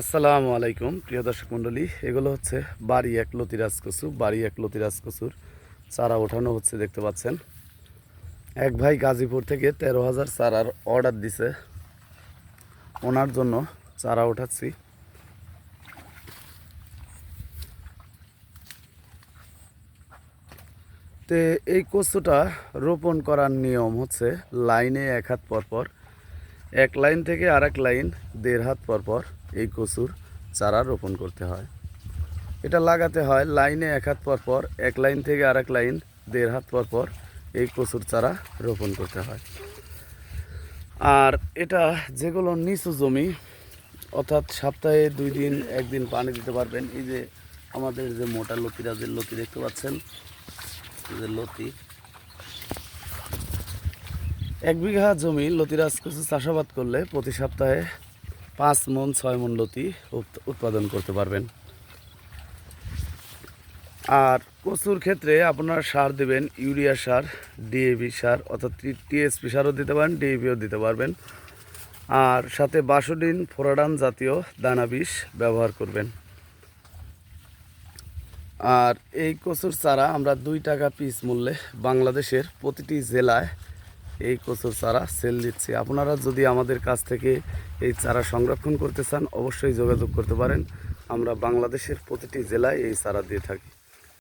আসসালামু আলাইকুম, প্রিয় দর্শক মণ্ডলী। এগুলো হচ্ছে বাড়ি এক লতিরাজ কচু বাড়ি এক লতিরাজ কচুর চারা ওঠানো হচ্ছে, দেখতে পাচ্ছেন। এক ভাই গাজীপুর থেকে তেরো হাজার চারার অর্ডার দিছে। ওনার জন্য চারা ওঠাচ্ছি। তে এই কচুটা রোপণ করার নিয়ম হচ্ছে লাইনে এক হাত পর পর এক লাইন থেকে আরেক লাইন দেড় হাত পর পর এই কচুর চারা রোপণ করতে হয়। এটা লাগাতে হয় লাইনে এক হাত পর পর, এক লাইন থেকে আরেক লাইন দেড় হাত পর পর এই কচুর চারা রোপণ করতে হয়। আর এটা যেগুলো নিচু জমি, অর্থাৎ সপ্তাহে দুই দিন একদিন পানি দিতে পারবেন। এই যে আমাদের যে মোটা লতিরা, যে লতি দেখতে পাচ্ছেন? যে লতি। এক বিঘা জমি লতিরাজ কচু চাষাবাদ করলে প্রতি সপ্তাহে পাঁচ মন, ছয় মন লতি উৎ- উৎপাদন করতে পারবেন। আর কচুর ক্ষেত্রে আপনারা সার দেবেন, ইউরিয়া সার, ডিএপি সার, অর্থাৎ টিএসপি সারও দিতে পারেন, ডিএপিও দিতে পারবেন। আর সাথে বাসোডিন, ফোরাডান জাতীয় দানা বিষ ব্যবহার করবেন। আর এই কচুর চারা আমরা দুই টাকা পিস মূল্যে বাংলাদেশের প্রতিটি জেলায় এই কচুর চারা সেল দিচ্ছি। আপনারা যদি আমাদের কাছ থেকে এই চারা সংরক্ষণ করতে চান, অবশ্যই যোগাযোগ করতে পারেন। আমরা বাংলাদেশের প্রতিটি জেলায় এই চারা দিয়ে থাকি।